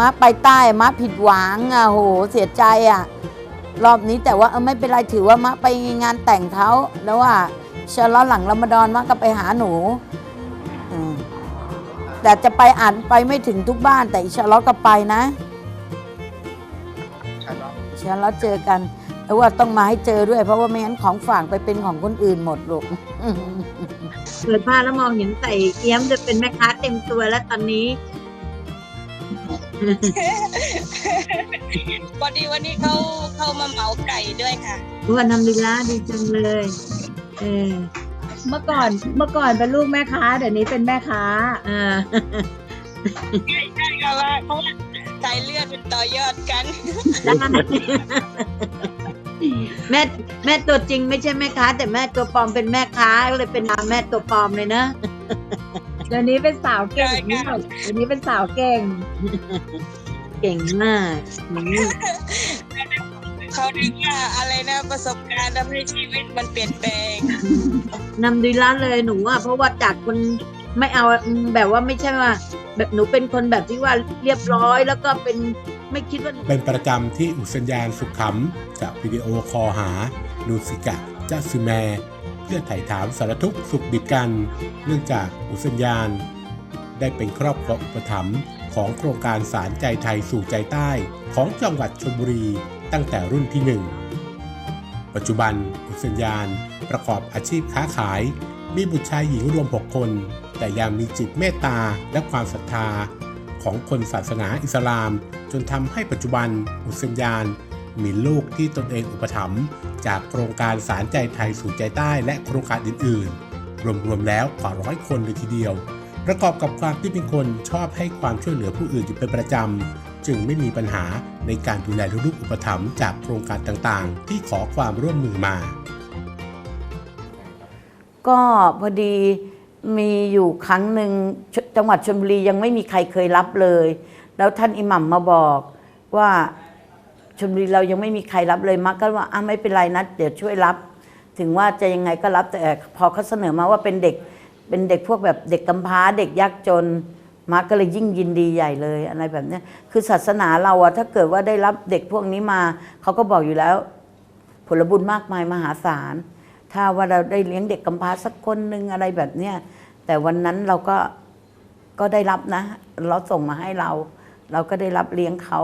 มะไปใต้มะผิดหวังอะโหเสียใจอะรอบนี้แต่ว่าเออไม่เป็นไรถือว่ามะไปงานแต่งเขาแล้วว่าเชลอหลังรมฎอนมะก็ไปหาหนูอืมแต่จะไปอ่านไปไม่ถึงทุกบ้านแต่อิชาลอก็ไปนะชาล็อกอิชาลอเจอกันแล้วว่าต้องมาให้เจอด้วย เพราะว่าไม่งั้นของฝากไปเป็นของคนอื่นหมดลูกเปิดผ้าแล้วมองเห็นใส่เอี้ยมจะเป็นแม่ค้าเต็มตัวแล้วตอนนี้ พอดีวันนี้เขาเข้ามาเหมาไก่ด้วยค่ะวันทำดีละดีจังเลยเออเมื่อก่อนเมื่อก่อนเป็นลูกแม่ค้า เดี๋ยวนี้เป็นแม่ค้าเออใช่ค่ะว่าเพราะว่าสายเลือดมันต่อยอดกัน ได้แม่แม่ตัวจริงไม่ใช่แม่ค้า แต่แม่ตัวปลอมเป็นแม่ค้าก็เลยเป็นนามแม่ตัวปลอมเลยนะ เดี๋ยวนี้เป็นสาวเก่งใช่ค่ะเดี๋ยวนี้เป็นสาวเก่ง เก่งมากอืมเขาเรียกว่าอะไรนะประสบการณ์ทำให้ชีวิตมันเปลี่ยนแปลงนำดีละเลยหนูอะเพราะว่าจากคนไม่เอาแบบว่าไม่ใช่ว่าแบบหนูเป็นคนแบบที่ว่าเรียบร้อย แล้วก็เป็นไม่คิดว่าเป็นประจำที่อุสัญญาณสุขขำจะวิดีโอคอลหา นูสิกะจะซึแมเพื่อไถ่ถามสารทุกข์สุขดิบกัน เนื่องจากอุสัญญาณ ได้เป็นครอบครัวอุปถัมภ์ของโครงการสารใจไทยสู่ใจใต้ของจังหวัดชลบุรีตั้งแต่รุ่นที่หนึ่งปัจจุบันอุสัญญาณประกอบอาชีพค้าขาย มีบุตรชายหญิงรวม 6 คน แต่ยังมีจิตเมตตาและความศรัทธาของคนศาสนาอิสลาม จนทำให้ปัจจุบันอุสัญญาณมีลูกที่ตนเองอุปถัมภ์ จากโครงการสารใจไทยสู่ใจใต้และโครงการอื่นๆ รวมๆแล้วกว่าร้อยคนเลยทีเดียว ประกอบกับความที่เป็นคนชอบให้ความช่วยเหลือผู้อื่นอยู่เป็นประจำ จึงไม่มีปัญหาในการดูแลลูกอุปถัมภ์จากโครงการต่างๆ ที่ขอความร่วมมือมา ก็พอดีมีอยู่ครั้งหนึ่งจังหวัดชลบุรียังไม่มีใครเคยรับเลย แล้วท่านอิหมัมมาบอกว่า ชลบุรีเรายังไม่มีใครรับเลยมักก็ว่าอะไม่เป็นไรนะเดี๋ยวช่วยรับ ถึงว่าจะยังไงก็รับแต่พอเขาเสนอมาว่าเป็นเด็กเป็นเด็กพวกแบบเด็กกำพร้าเด็กยากจนมาร์กก็เลยยิ่งยินดีใหญ่เลยอะไรแบบนี้คือศาสนาเราอะถ้าเกิดว่าได้รับเด็กพวกนี้มาเขาก็บอกอยู่แล้ว ผลบุญมากมายมหาศาล ถ้าว่าเราได้เลี้ยงเด็กกำพร้าสักคนหนึ่งอะไรแบบเนี้ยแต่วันนั้นเราก็ก็ได้รับนะ เราส่งมาให้เรา เราก็ได้รับเลี้ยงเขา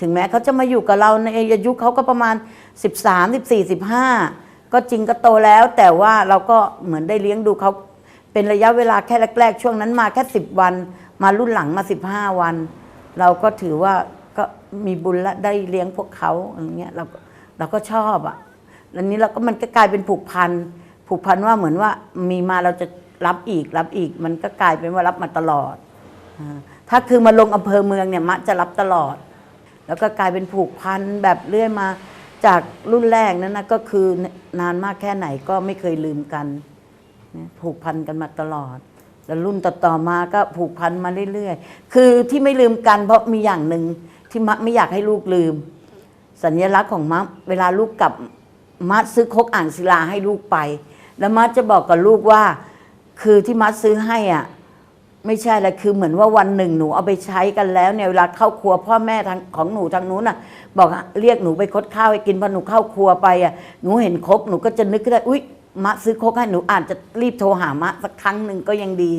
ถึงแม้เขาจะมาอยู่กับเราในอายุเขาก็ประมาณ 13 14 15 ก็จริงก็โตแล้ว แต่ว่าเราก็เหมือนได้เลี้ยงดูเขาเป็นระยะเวลาแค่แรกๆ ช่วงนั้นมาแค่ 10 วัน มารุ่นหลังมา 15 วัน เราก็ถือว่าก็มีบุญและได้เลี้ยงพวกเขาอย่างเงี้ยเราก็เราก็ชอบอะแล้วนี้เราก็มันก็กลายเป็นผูกพันผูกพันว่าเหมือนว่ามีมาเราจะรับอีกรับอีก มันก็กลายเป็นว่ารับมาตลอด ถ้าคือมาลงอำเภอเมืองเนี่ยมะจะรับตลอด แล้วก็กลายเป็นผูกพันแบบเรื่อยมาจากรุ่นแรกนั้นนะก็คือนานมากแค่ไหนก็ไม่เคยลืมกัน ผูกพันกันมาตลอด แล้วรุ่นต่อๆมาก็ผูกพันมาเรื่อยๆ คือที่ไม่ลืมกัน เพราะมีอย่างหนึ่งที่มะไม่อยากให้ลูกลืม สัญลักษณ์ของมะเวลาลูกกลับมะซื้อคกอ่างศิลาให้ลูกไป แล้วมะจะบอกกับลูกว่า คือที่มะซื้อให้อะ ไม่ใช่ละคือเหมือนว่าวันหนึ่งหนูเอาไปใช้กันแล้วเนี่ยเวลาเข้าครัวพ่อแม่ทางของหนูทางนู้นน่ะ บอกเรียกหนูไปคดข้าวให้กินพอหนูเข้าครัวไปอะหนูเห็นครกหนูก็จะนึกขึ้นได้อุ๊ยมะซื้อครกให้หนูอาจจะรีบโทรหามะสักครั้งหนึ่งก็ยังดี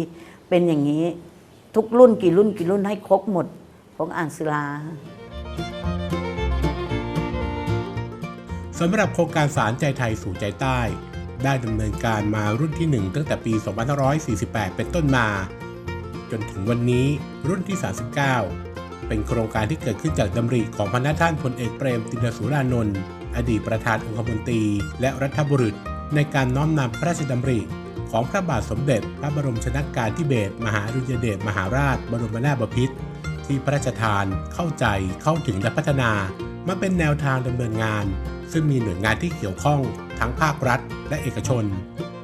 เป็นอย่างนี้ ทุกรุ่นกี่รุ่นกี่รุ่นให้ครกหมดของอ่างศิลาสำหรับโครงการสารใจไทยสู่ใจใต้ ได้ดำเนินการมารุ่นที่ 1 ตั้งแต่ปี 2548 เป็นต้นมา จนถึงวันนี้รุ่นที่ 39 เป็นโครงการที่เกิดขึ้นจากดำริของพระท่านพลเอกเปรมตินสุรานนท์อดีตประธานองคมนตรี และรัฐบุรุษ ในการน้อมนำพระราชดำริ ของพระบาทสมเด็จ พระบรมชนากาธิเบศรมหาอดุลยเดชมหาราช บรมนาถบพิตรที่พระราชทานเข้าใจเข้าถึงและพัฒนามาเป็นแนวทางดำเนินงาน ซึ่งมีหน่วยงานที่เกี่ยวข้องทั้งภาครัฐ และเอกชน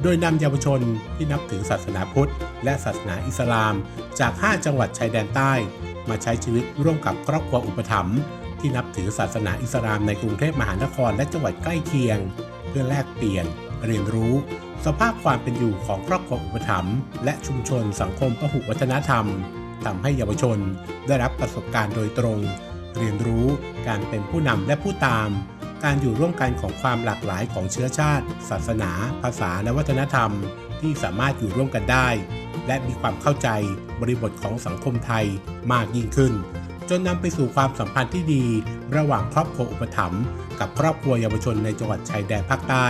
โดยนำเยาวชนที่นับถือศาสนาพุทธ และศาสนาอิสลาม จาก 5 จังหวัดชายแดนใต้ มาใช้ชีวิตร่วมกับครอบครัวอุปถัมภ์ที่นับถือศาสนาอิสลามในกรุงเทพมหานครและจังหวัดใกล้เคียง เพื่อแลกเปลี่ยน เรียนรู้ สภาพความเป็นอยู่ของครอบครัวอุปถัมภ์และชุมชนสังคมพหุวัฒนธรรมทำให้เยาวชนได้รับประสบการณ์โดยตรง เรียนรู้การเป็นผู้นำและผู้ตาม การอยู่ร่วมกันของความหลากหลายของเชื้อชาติ ศาสนา ภาษาและวัฒนธรรม ที่สามารถอยู่ร่วมกันได้ และมีความเข้าใจบริบทของสังคมไทยมากยิ่งขึ้น จนนำไปสู่ความสัมพันธ์ที่ดี ระหว่างครอบครัวอุปถัมภ์กับครอบครัวเยาวชนในจังหวัดชายแดนภาคใต้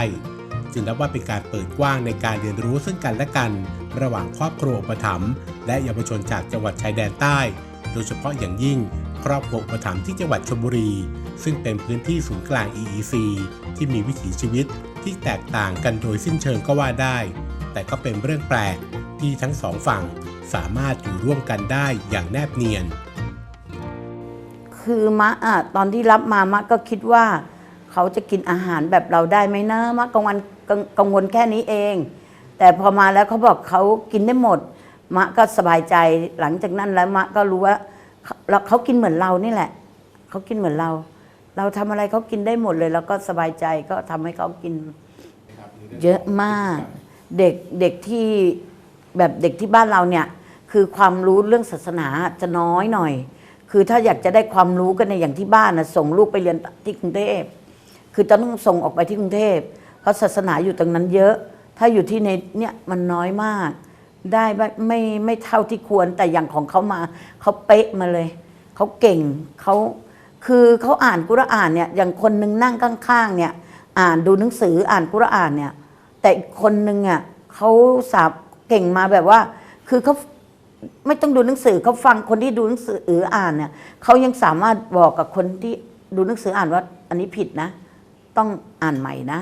จึงนับว่าเป็นการเปิดกว้างในการเรียนรู้ซึ่งกันและกัน ระหว่างครอบครัวอุปถัมภ์และเยาวชนจากจังหวัดชายแดนใต้ โดยเฉพาะอย่างยิ่งครอบครัวอุปถัมภ์ที่จังหวัดชลบุรี ซึ่งเป็นพื้นที่ศูนย์กลาง EEC ที่มีวิถีชีวิตที่แตกต่างกันโดยสิ้นเชิงก็ว่าได้ แต่ก็เป็นเรื่องแปลกที่ทั้งสองฝั่งสามารถอยู่ร่วมกันได้อย่างแนบเนียน คือมะอะตอนที่รับมามะก็คิดว่า เขาจะกินอาหารแบบเราได้ไหมนะมะกังวลกังวลแค่นี้เอง แต่พอมาแล้วเขาบอกเขากินได้หมด มะก็สบายใจหลังจากนั้นแล้วมะก็รู้ว่าเราเขากินเหมือนเรานี่แหละ เขากินเหมือนเรา เราทำอะไรเขากินได้หมดเลย แล้วก็สบายใจก็ทำให้เขากิน เยอะมากเด็กเด็กที่แบบเด็กที่บ้านเราเนี่ย คือความรู้เรื่องศาสนาจะน้อยหน่อย คือถ้าอยากจะได้ความรู้กันในยอย่างที่บ้านนะส่งลูกไปเรียนที่กรุงเทพคือจะต้องส่งออกไปที่กรุงเทพเพราะศาสนาอยู่ตรงนั้นเยอะ ถ้าอยู่ที่ในเนี่ยมันน้อยมาก ได้ไม่ไม่ไม่เท่าที่ควรแต่อย่างของเขามาเขาเป๊ะมาเลยเขาเก่งเขา คือเขาอ่านกุรอานเนี่ยอย่างคนหนึงนั่งข้างๆเนี่ยอ่านดูหนังสืออ่านกุรอานเนี่ยแต่อีกคนนึงอะเขาสาบเก่งมาแบบว่า คือเขาไม่ต้องดูหนังสือเขาฟังคนที่ดูหนังสือออ่านเนี่ยเขายังสามารถบอกกับคนที่ดูหนังสืออ่านว่า อันนี้ผิดนะ ต้องอ่านใหม่นะ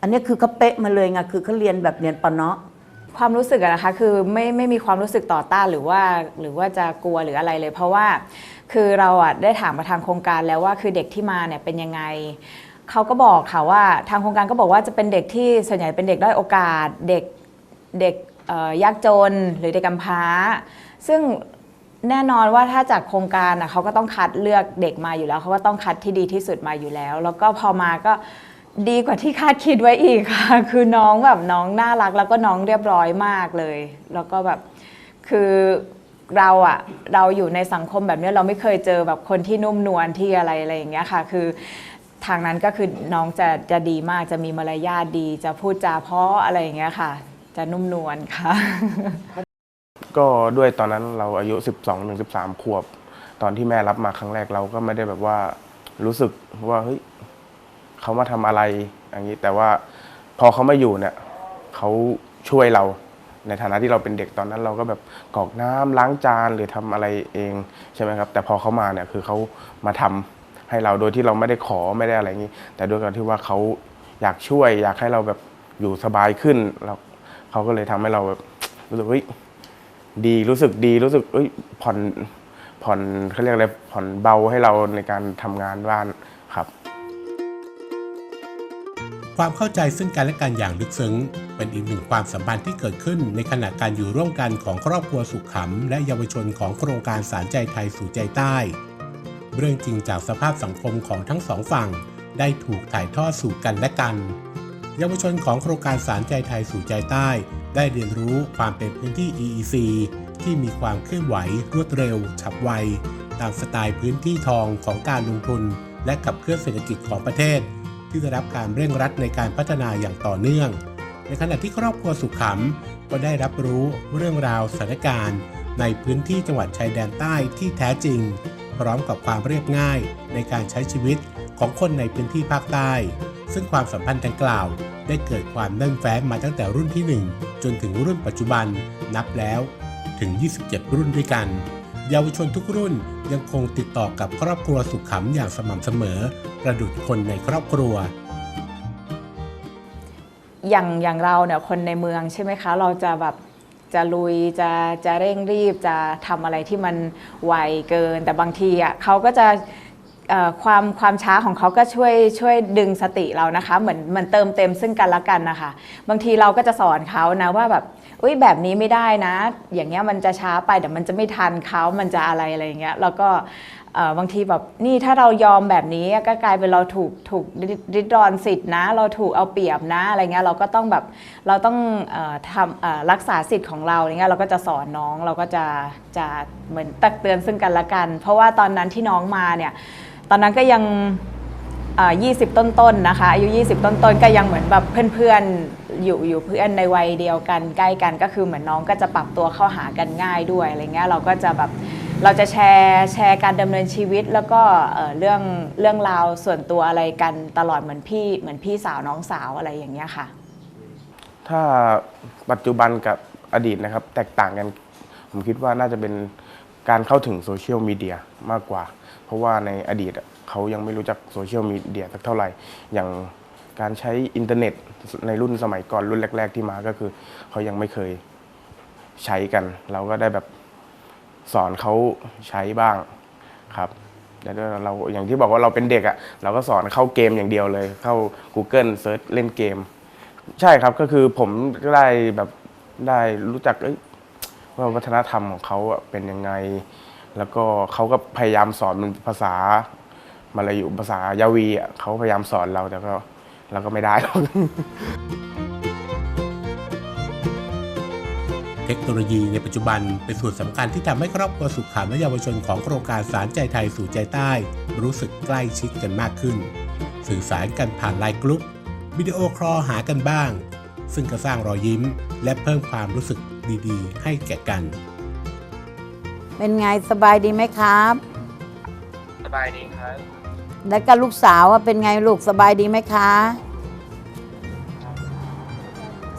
อันนี้คือเขาเป๊ะมาเลยไงคือเขาเรียนแบบเรียนปะเนาะความรู้สึกอะนะคะคือไม่ไม่มีความรู้สึกต่อต้านหรือว่าหรือว่าจะกลัวหรืออะไรเลย เพราะว่า คือเราอะได้ถามมาทางโครงการแล้วว่าคือเด็กที่มาเนี่ยเป็นยังไงเขาก็บอกค่ะว่าทางโครงการก็บอกว่าจะเป็นเด็กที่ส่วนใหญ่เป็นเด็กด้อยโอกาส เด็กเด็กยากจนหรือเด็กกำพร้า ซึ่งแน่นอนว่าถ้าจากโครงการอะเขาก็ต้องคัดเลือกเด็กมาอยู่แล้วเขาก็ต้องคัดที่ดีที่สุดมาอยู่แล้ว แล้วก็พอมาก็ดีกว่าที่คาดคิดไว้อีกค่ะ คือน้องแบบน้องน่ารักแล้วก็น้องเรียบร้อยมากเลย แล้วก็แบบคือ เราอะเราอยู่ในสังคมแบบนี้เราไม่เคยเจอแบบคนที่นุ่มนวลที่อะไรอะไรอย่างเงี้ยค่ะ คือทางนั้นก็คือน้องจะจะดีมากจะมีมารยาทดี จะพูดจาเพราะอะไรอย่างเงี้ยค่ะ จะนุ่มนวลค่ะ ก็ด้วยตอนนั้นเราอายุ 12ถึง13 ขวบ ตอนที่แม่รับมาครั้งแรกเราก็ไม่ได้แบบว่ารู้สึกว่าเฮ้ยเขามาทำอะไรอย่างนี้แต่ว่าพอเขามาอยู่เนี่ยเขาช่วยเรา ในฐานะที่เราเป็นเด็กตอนนั้น เราก็แบบกรอกน้ำล้างจานหรือทำอะไรเองใช่ไหมครับ แต่พอเขามาเนี่ยคือเขามาทำให้เราโดยที่เราไม่ได้ขอไม่ได้อะไรอย่างนี้ แต่ด้วยการที่ว่าเขาอยากช่วย อยากให้เราแบบอยู่สบายขึ้นเราเขาก็เลยทำให้เราแบบรู้สึกเฮ้ยดีรู้สึกดีรู้สึกเอ้ยผ่อนผ่อนเขาเรียกอะไรผ่อนเบาให้เราในการทำงานบ้านครับ ความเข้าใจซึ่งกันและกันอย่างลึกซึ้ง เป็นอีกหนึ่งความสัมพันธ์ที่เกิดขึ้นในขณะการอยู่ร่วมกันของครอบครัวสุขขำและเยาวชนของโครงการสารใจไทยสู่ใจใต้ เรื่องจริงจากสภาพสังคมของทั้งสองฝั่ง ได้ถูกถ่ายทอดสู่กันและกัน เยาวชนของโครงการสารใจไทยสู่ใจใต้ ได้เรียนรู้ความเป็นพื้นที่ EEC ที่มีความเคลื่อนไหวรวดเร็ว ฉับไว ตามสไตล์พื้นที่ทองของการลงทุน และขับเคลื่อนเศรษฐกิจของประเทศ ที่ได้รับการเร่งรัดในการพัฒนาอย่างต่อเนื่อง ในขณะที่ครอบครัวสุขขำก็ได้รับรู้เรื่องราวสถานการณ์ ในพื้นที่จังหวัดชายแดนใต้ที่แท้จริง พร้อมกับความเรียบง่ายในการใช้ชีวิตของคนในพื้นที่ภาคใต้ ซึ่งความสัมพันธ์ดังกล่าว ได้เกิดความแน่นแฟ้นมาตั้งแต่รุ่นที่ 1 จนถึงรุ่นปัจจุบันนับแล้วถึง 27 รุ่นด้วยกัน เยาวชนทุกรุ่นยังคงติดต่อกับครอบครัวสุขขำอย่างสม่ำเสมอ ประดุจคนในครอบครัว อย่างอย่างเราเนี่ยคนในเมืองใช่ไหมคะ เราจะแบบจะลุยจะจะเร่งรีบจะทำอะไรที่มันไวเกิน แต่บางทีอะเขาก็จะความความช้าของเขาก็ช่วยช่วยดึงสติเรานะคะ เหมือนเหมือนเติมเต็มซึ่งกันและกันนะคะ บางทีเราก็จะสอนเขานะว่าแบบอุ้ยแบบนี้ไม่ได้นะ อย่างเงี้ยมันจะช้าไปเดี๋ยวมันจะไม่ทันเขามันจะอะไรอะไรอย่างเงี้ยแล้วก็ บางทีแบบนี่ถ้าเรายอมแบบนี้ก็กลายเป็นเราถูกถูกริดรอนสิทธินะ เราถูกเอาเปรียบนะอะไรเงี้ยเราก็ต้องแบบเราต้องอทำรักษาสิทธิ์ของเราอะไรเงี้ยเราก็จะสอนน้องเราก็จะจะเหมือนตักเตือนซึ่งกันและกัน เพราะว่าตอนนั้นที่น้องมาเนี่ยตอนนั้นก็ยังยี่สิบต้นๆนะคะ อายุ 20 ต้นๆ ก็ยังเหมือนแบบเพื่อนๆ อยู่อยู่เพื่อนในวัยเดียวกันใกล้กันก็คือเหมือนน้องก็จะปรับตัวเข้าหากันง่ายด้วยอะไรเงี้ยเราก็จะแบบ เราจะแชร์แชร์การดำเนินชีวิต แล้วก็เอ่อเรื่องเรื่องราวส่วนตัวอะไรกันตลอดเหมือนพี่เหมือนพี่สาวน้องสาวอะไรอย่างเงี้ยค่ะ ถ้าปัจจุบันกับอดีตนะครับ แตกต่างกัน ผมคิดว่าน่าจะเป็นการเข้าถึงโซเชียลมีเดียมากกว่า เพราะว่าในอดีตอะเขายังไม่รู้จักโซเชียลมีเดียสักเท่าไหร่ อย่างการใช้อินเทอร์เน็ตในรุ่นสมัยก่อนรุ่นแรก ๆ ที่มาก็คือ เขายังไม่เคยใช้กัน เราก็ได้แบบ สอนเขาใช้บ้างครับแล้วเราอย่างที่บอกว่าเราเป็นเด็กอะเราก็สอนเข้าเกมอย่างเดียวเลย เข้า Google เซิร์ชเล่นเกม ใช่ครับก็คือผมก็ได้แบบได้รู้จักว่าวัฒนธรรมของเขาเป็นยังไง แล้วก็เขาก็พยายามสอนเป็นภาษามาลายูภาษายาวีอะเขาพยายามสอนเราแต่ก็เราก็ไม่ได้หรอก เทคโนโลยีในปัจจุบันเป็นส่วนสำคัญที่ทำให้ครอบครัวสุขขามและเยาวชนของโครงการสารใจไทยสู่ใจใต้ รู้สึกใกล้ชิดกันมากขึ้น สื่อสารกันผ่านไลน์กรุ๊ปวิดีโอคอลหากันบ้าง ซึ่งก็สร้างรอยยิ้ม และเพิ่มความรู้สึกดีๆ ให้แก่กัน เป็นไงสบายดีไหมครับ สบายดีครับ แล้วก็ลูกสาวว่าเป็นไงลูกสบายดีไหมคะ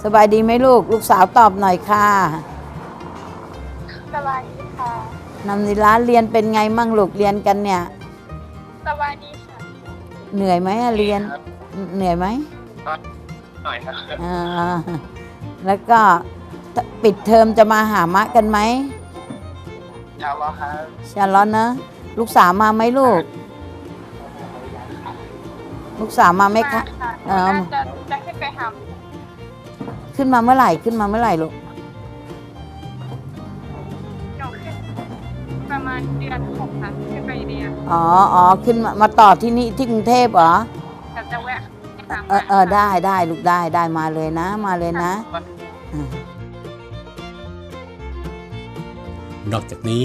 สบายดีไหมลูก ลูกสาวตอบหน่อยค่ะสบายดีค่ะนำนิร้านเรียนเป็นไงมั่งลูกเรียนกันเนี่ยสบายดีค่ะเหนื่อยไหมอะเรียนครับเหนื่อยไหมหน่อยครับอ่าแล้วก็ปิดเทอมจะมาหามะกันไหมชาวล้อครับชาลอนนะ ลูกสาวมาไหมลูก ลูกสาวมาไหมคะค่ะเอิ่มน่าจะจะขึ้นไปหา ขึ้นมาเมื่อไหร่ขึ้นมาเมื่อไหร่ลูกหนูขึ้นประมาณเดือนหกค่ะขึ้นไปเรียนอ๋ออ๋อขึ้นมามาต่อที่นี่ที่กรุงเทพเหรอแต่จะแวะไปหาเออเออได้ได้ลูกได้ได้มาเลยนะ มาเลยนะอ่านอกจากนี้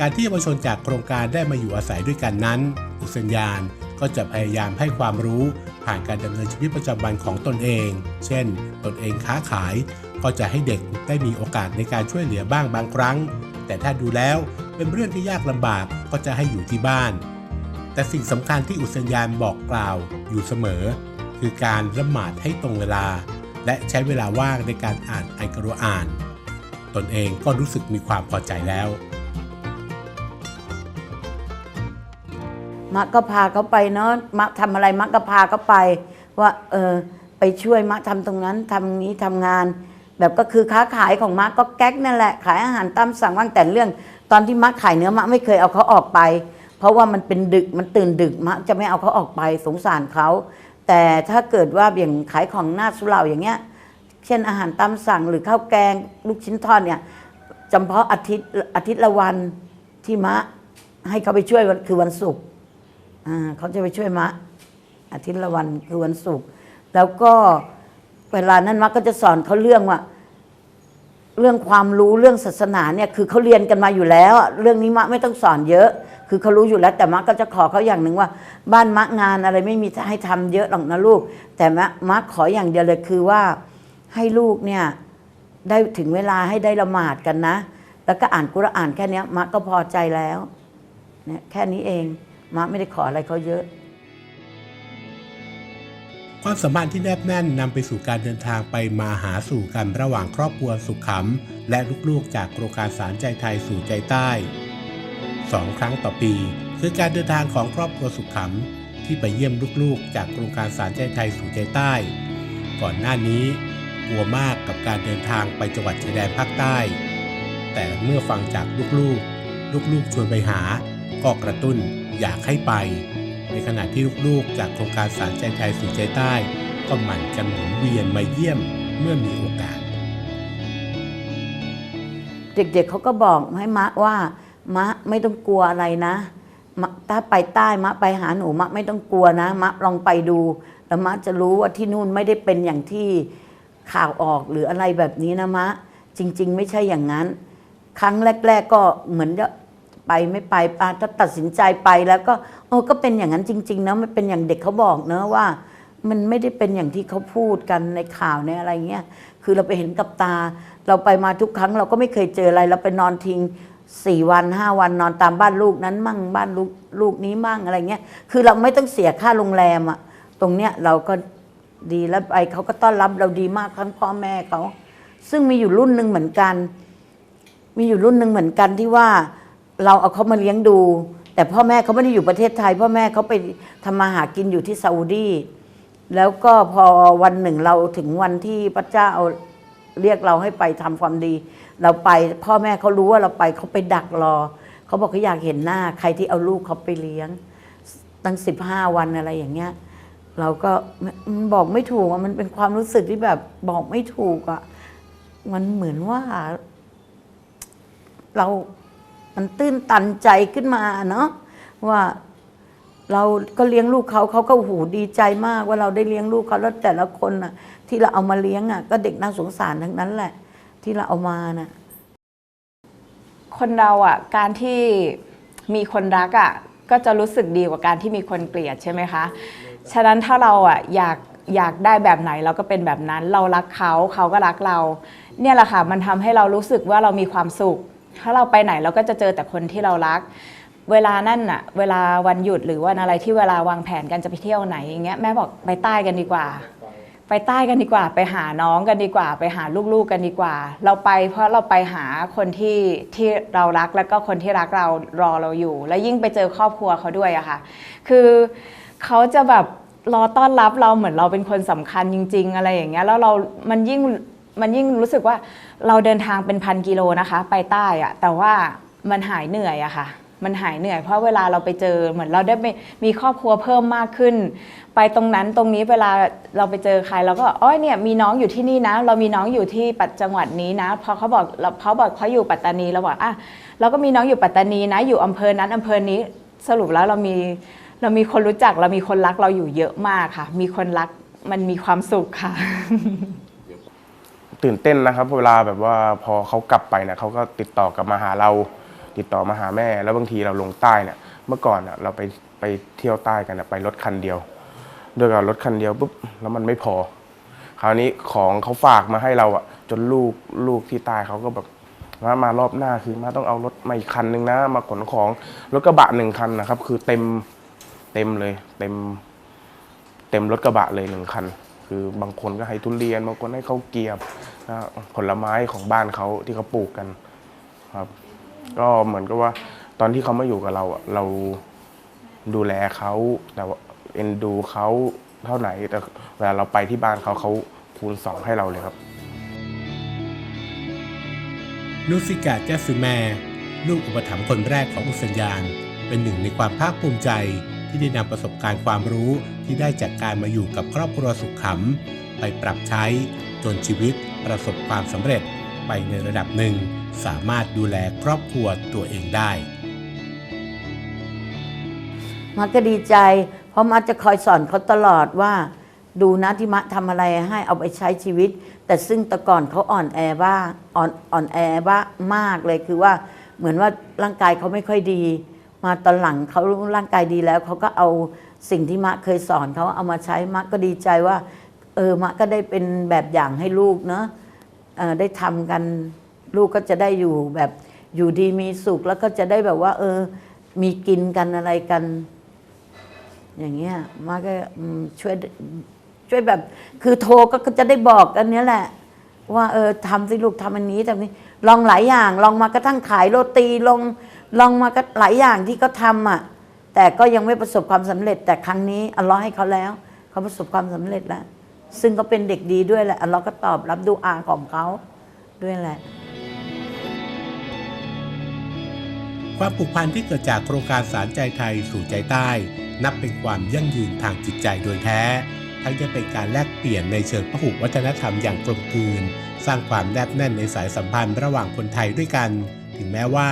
การที่เยาวชนจากโครงการได้มาอยู่อาศัยด้วยกันนั้น อุสัญญาณก็จะพยายามให้ความรู้ ผ่านการดำเนินชีวิตประจำวันของตนเอง เช่น ตนเองค้าขาย ก็จะให้เด็กได้มีโอกาสในการช่วยเหลือบ้างบางครั้ง แต่ถ้าดูแล้วเป็นเรื่องที่ยากลำบากก็จะให้อยู่ที่บ้าน แต่สิ่งสำคัญที่อุสัญญาณบอกกล่าวอยู่เสมอ คือการละหมาดให้ตรงเวลา และใช้เวลาว่างในการอ่านอัลกุรอาน ตนเองก็รู้สึกมีความพอใจแล้ว มักก็พาเขาไปเนาะมักทำอะไรมักก็พาเขาไป ว่า เออ ไปช่วยมักทำตรงนั้นทำนี้ทำงาน แบบก็คือค้าขายของมักก็แก๊กนั่นแหละ ขายอาหารตามสั่งบ้างแต่เรื่อง ตอนที่มักขายเนื้อมักไม่เคยเอาเขาออกไป เพราะว่ามันเป็นดึกมันตื่นดึกมักจะไม่เอาเขาออกไปสงสารเขาแต่ถ้าเกิดว่าอย่างขายของหน้าสุเหร่าอย่างเงี้ย เช่นอาหารตามสั่งหรือข้าวแกงลูกชิ้นทอดเนี่ยจำเพาะอาทิตย์อาทิตย์ละวันที่มะให้เขาไปช่วยคือวันศุกร์ เขาจะไปช่วยมะอาทิตย์ละวันคือวันศุกร์แล้วก็เวลานั้นมะก็จะสอนเขาเรื่องว่า เรื่องความรู้เรื่องศาสนาเนี่ยคือเขาเรียนกันมาอยู่แล้ว เรื่องนี้มะไม่ต้องสอนเยอะ คือเขารู้อยู่แล้ว แต่มะก็จะขอเขาอย่างหนึ่งว่า บ้านมะงานอะไรไม่มีให้ทำเยอะหรอกนะลูก แต่มะมะขออย่างเดียวเลยคือว่าให้ลูกเนี่ยได้ถึงเวลาให้ได้ละหมาดกันนะ แล้วก็อ่านกุรอานแค่นี้มะก็พอใจแล้วเนี่ยแค่นี้เอง มะไม่ได้ขออะไรเขาเยอะ ความสัมพันธ์ที่แนบแน่นนำไปสู่การเดินทางไปมาหาสู่กันระหว่างครอบครัวสุขขำและลูกๆ จากโครงการสารใจไทยสู่ใจใต้สองครั้งต่อปี คือการเดินทางของครอบครัวสุขขำที่ไปเยี่ยมลูกๆ จากโครงการสารใจไทยสู่ใจใต้ ก่อนหน้านี้กลัวมากกับการเดินทางไปจังหวัดชายแดนภาคใต้ แต่เมื่อฟังจากลูกๆ ลูกๆชวนไปหา ก็กระตุ้นอยากให้ไป ในขณะที่ลูกๆ จากโครงการสารใจไทยสู่ใจใต้ ก็หมั่นกันหมุนเวียนมาเยี่ยมเมื่อมีโอกาส เด็กๆเขาก็บอกให้มะว่ามะไม่ต้องกลัวอะไรนะมะถ้าไปใต้มะไปหาหนูมะไม่ต้องกลัวนะมะลองไปดูแล้วมะจะรู้ว่าที่นู่นไม่ได้เป็นอย่างที่ข่าวออกหรืออะไรแบบนี้นะมะ จริง ๆ ไม่ใช่อย่างนั้น ครั้งแรก ๆ ก็เหมือนจะ ไปไม่ไปปาถ้าตัดสินใจไปแล้วก็โอ้ก็เป็นอย่างนั้นจริงๆนะมันเป็นอย่างเด็กเขาบอกเนอะว่า มันไม่ได้เป็นอย่างที่เขาพูดกันในข่าวในอะไรเงี้ยคือเราไปเห็นกับตา เราไปมาทุกครั้งเราก็ไม่เคยเจออะไร เราไปนอนทิ้งสี่วันห้าวันนอนตามบ้านลูกนั้นมั่งบ้านลูกลูกนี้มั่งอะไรเงี้ยคือเราไม่ต้องเสียค่าโรงแรมอะตรงเนี้ยเราก็ดีแล้วไปเขาก็ต้อนรับเราดีมากทั้งพ่อแม่เขาซึ่งมีอยู่รุ่นหนึ่งเหมือนกัน มีอยู่รุ่นหนึ่งเหมือนกันที่ว่า เราเอาเขามาเลี้ยงดู แต่พ่อแม่เขาไม่ได้อยู่ประเทศไทย พ่อแม่เขาไปทำมาหากินอยู่ที่ซาอุดีแล้วก็พอวันหนึ่งเราถึงวันที่พระเจ้าเรียกเราให้ไปทำความดี เราไปพ่อแม่เขารู้ว่าเราไปเขาไปดักรอเขาบอกเขาอยากเห็นหน้า ใครที่เอาลูกเขาไปเลี้ยง ตั้งสิบห้าวันอะไรอย่างเงี้ย เราก็บอกไม่ถูกมันเป็นความรู้สึกที่แบบบอกไม่ถูกอะมันเหมือนว่า เรา มันตื้นตันใจขึ้นมาเนาะว่าเราก็เลี้ยงลูกเขาเขาก็โอ้โหดีใจมากว่าเราได้เลี้ยงลูกเขาแล้วแต่ละคนน่ะ ที่เราเอามาเลี้ยงอะ ก็เด็กน่าสงสารทั้งนั้นแหละ ที่เราเอามาน่ะคนเราอะ การที่มีคนรักอะ ก็จะรู้สึกดีกว่าการที่มีคนเกลียดใช่ไหมคะ ฉะนั้นถ้าเราอะอยากอยากได้แบบไหนเราก็เป็นแบบนั้น เรารักเขาเขาก็รักเรา เนี่ยแหละค่ะมันทำให้เรารู้สึกว่าเรามีความสุข ถ้าเราไปไหนเราก็จะเจอแต่คนที่เรารัก เวลานั่นน่ะ เวลาวันหยุดหรือวันอะไรที่เวลาวางแผนกันจะไปเที่ยวไหนอย่างเงี้ยแม่บอกไปใต้กันดีกว่า ไปใต้กันดีกว่า ไปหาน้องกันดีกว่า ไปหาลูกๆกันดีกว่า เราไปเพราะเราไปหาคนที่ที่เรารักแล้วก็คนที่รักเรารอเราอยู่ แล้วยิ่งไปเจอครอบครัวเขาด้วยอะค่ะ คือเขาจะแบบรอต้อนรับเราเหมือนเราเป็นคนสำคัญจริง ๆ อะไรอย่างเงี้ยแล้วเรา มันยิ่ง มันยิ่งรู้สึกว่าเราเดินทางเป็นพันกิโลนะคะ ไปใต้อะแต่ว่ามันหายเหนื่อยอะค่ะ มันหายเหนื่อยเพราะเวลาเราไปเจอเหมือนเราได้ไปมีครอบครัวเพิ่มมากขึ้น ไปตรงนั้นตรงนี้เวลาเราไปเจอใครเราก็อ๋อเนี่ยมีน้องอยู่ที่นี่นะ เรามีน้องอยู่ที่ปัจจังหวัดนี้นะพอเขาบอกเขาบอกเขาอยู่ปัตตานีเราบอกอะเราก็มีน้องอยู่ปัตตานีนะอยู่อำเภอนั้นอำเภอนี้สรุปแล้วเรามีเรามีคนรู้จักเรามีคนรักเราอยู่เยอะมากค่ะ มีคนรักมันมีความสุขค่ะ ตื่นเต้นนะครับ เวลาแบบว่าพอเขากลับไปเนี่ยเขาก็ติดต่อกลับมาหาเรา ติดต่อมาหาแม่ แล้วบางทีเราลงใต้เนี่ยเมื่อก่อนอะเราไปไปเที่ยวใต้กันไปรถคันเดียวด้วยกับรถคันเดียวปุ๊บแล้วมันไม่พอ คราวนี้ของเขาฝากมาให้เราอะจนลูกลูกที่ใต้เขาก็แบบมามารอบหน้าคือมาต้องเอารถมาอีกคันนึงนะ มาขนของรถกระบะหนึ่งคันนะครับ คือเต็มเต็มเลย เต็ม เต็มรถกระบะเลยหนึ่งคัน คือบางคนก็ให้ทุเรียนบางคนให้ข้าวเกียบ ผลไม้ของบ้านเขาที่เขาปลูกกันครับ ก็เหมือนกับว่า ตอนที่เขามาอยู่กับเราอะเราดูแลเขาแต่ว่าเอ็นดูเขาเท่าไหนแต่เวลาเราไปที่บ้านเขาเขาคูณสองให้เราเลยครับนุสิกาแจสุแมลูกอุปถัมภ์คนแรกของอุสัญญาณ เป็นหนึ่งในความภาคภูมิใจที่ได้นำประสบการณ์ความรู้ที่ได้จากการมาอยู่กับครอบครัวสุขขำไปปรับใช้จนชีวิต ประสบความสำเร็จไปในระดับหนึ่ง สามารถดูแลครอบครัวตัวเองได้มะก็ดีใจ เพราะมะจะคอยสอนเขาตลอดว่า ดูนะที่มะทำอะไรให้เอาไปใช้ชีวิต แต่ซึ่งแต่ก่อนเขาอ่อนแอบ้างอ่อนอ่อนแอบ้างมากเลยคือว่าเหมือนว่าร่างกายเขาไม่ค่อยดี มาตอนหลังเขาร่างกายดีแล้วเขาก็เอาสิ่งที่มะเคยสอนเขาเอามาใช้มะก็ดีใจว่า เออมะก็ได้เป็นแบบอย่างให้ลูกเนาะอได้ทำกันลูกก็จะได้อยู่แบบอยู่ดีมีสุขแล้วก็จะได้แบบว่า เออ มีกินกันอะไรกัน อย่างเงี้ยมาก็ช่วยช่วยแบบ คือโทรก็จะได้บอกกันนี้แหละ ว่า เออทำสิลูกทำอันนี้ทำนี้ ลองหลายอย่าง ลองมากระทั่งขายโรตีลองลองมาก็หลายอย่างที่เขาทำอะ แต่ก็ยังไม่ประสบความสำเร็จ แต่ครั้งนี้อัลลอฮ์ให้เขาแล้ว เขาประสบความสำเร็จแล้ว ซึ่งเขาเป็นเด็กดีด้วยแหละเลอฮ์ก็ตอบรับดูอาของเขาด้วยแหละ ความผูกพันที่เกิดจากโครงการสารใจไทยสู่ใจใต้ นับเป็นความยั่งยืนทางจิตใจโดยแท้ ทั้งยังเป็นการแลกเปลี่ยนในเชิงพหุวัฒนธรรมอย่างกลมกลืน สร้างความแนบแน่นในสายสัมพันธ์ระหว่างคนไทยด้วยกัน ถึงแม้ว่า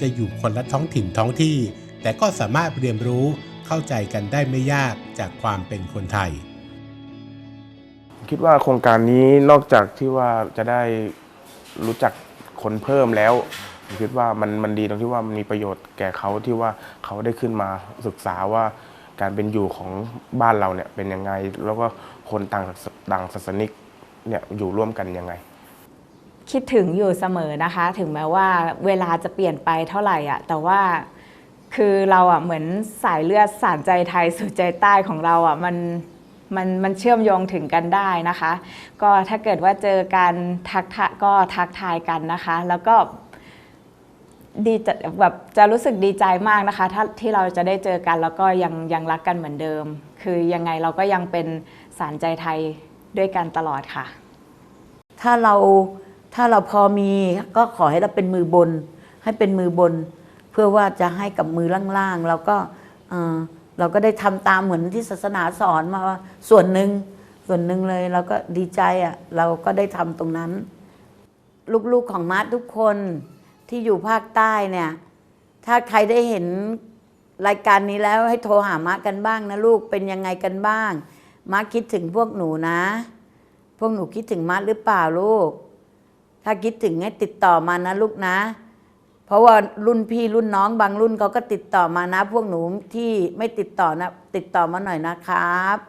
จะอยู่คนละท้องถิ่นท้องที่ แต่ก็สามารถเรียนรู้เข้าใจกันได้ไม่ยากจากความเป็นคนไทย คิดว่าโครงการนี้นอกจากที่ว่าจะได้รู้จักคนเพิ่มแล้วผมคิดว่ามันมันดีตรงที่ว่ามันมีประโยชน์แก่เขาที่ว่าเขาได้ขึ้นมาศึกษาว่าการเป็นอยู่ของบ้านเราเนี่ยเป็นยังไง แล้วก็คนต่างต่างศาสนิกเนี่ยอยู่ร่วมกันยังไง คิดถึงอยู่เสมอนะคะ ถึงแม้ว่าเวลาจะเปลี่ยนไปเท่าไหร่อะแต่ว่าคือเราอะเหมือนสายเลือดสารใจไทยสู่ใจใต้ของเราอะมัน มันมันเชื่อมโยงถึงกันได้นะคะ ก็ถ้าเกิดว่าเจอกันทักทะก็ทักทายกันนะคะ แล้วก็ดีจะแบบจะรู้สึกดีใจมากนะคะ ถ้าที่เราจะได้เจอกันแล้วก็ยังยังรักกันเหมือนเดิม คือยังไงเราก็ยังเป็นสารใจไทยด้วยกันตลอดค่ะ ถ้าเราถ้าเราพอมีก็ขอให้เราเป็นมือบน ให้เป็นมือบน เพื่อว่าจะให้กับมือล่างๆ แล้วก็อ่อ เราก็ได้ทำตามเหมือนที่ศาสนาสอนมาว่าส่วนหนึ่งส่วนหนึ่งเลยเราก็ดีใจอะเราก็ได้ทำตรงนั้น ลูกๆของมาร์ททุกคนที่อยู่ภาคใต้เนี่ย ถ้าใครได้เห็นรายการนี้แล้วให้โทรหามาร์ทกันบ้างนะลูกเป็นยังไงกันบ้าง มาร์ทคิดถึงพวกหนูนะ พวกหนูคิดถึงมาร์ทหรือเปล่าลูก ถ้าคิดถึงให้ติดต่อมานะลูกนะ เพราะว่ารุ่นพี่รุ่นน้องบางรุ่นเขาก็ติดต่อมานะ พวกหนูที่ไม่ติดต่อนะ ติดต่อมาหน่อยนะครับ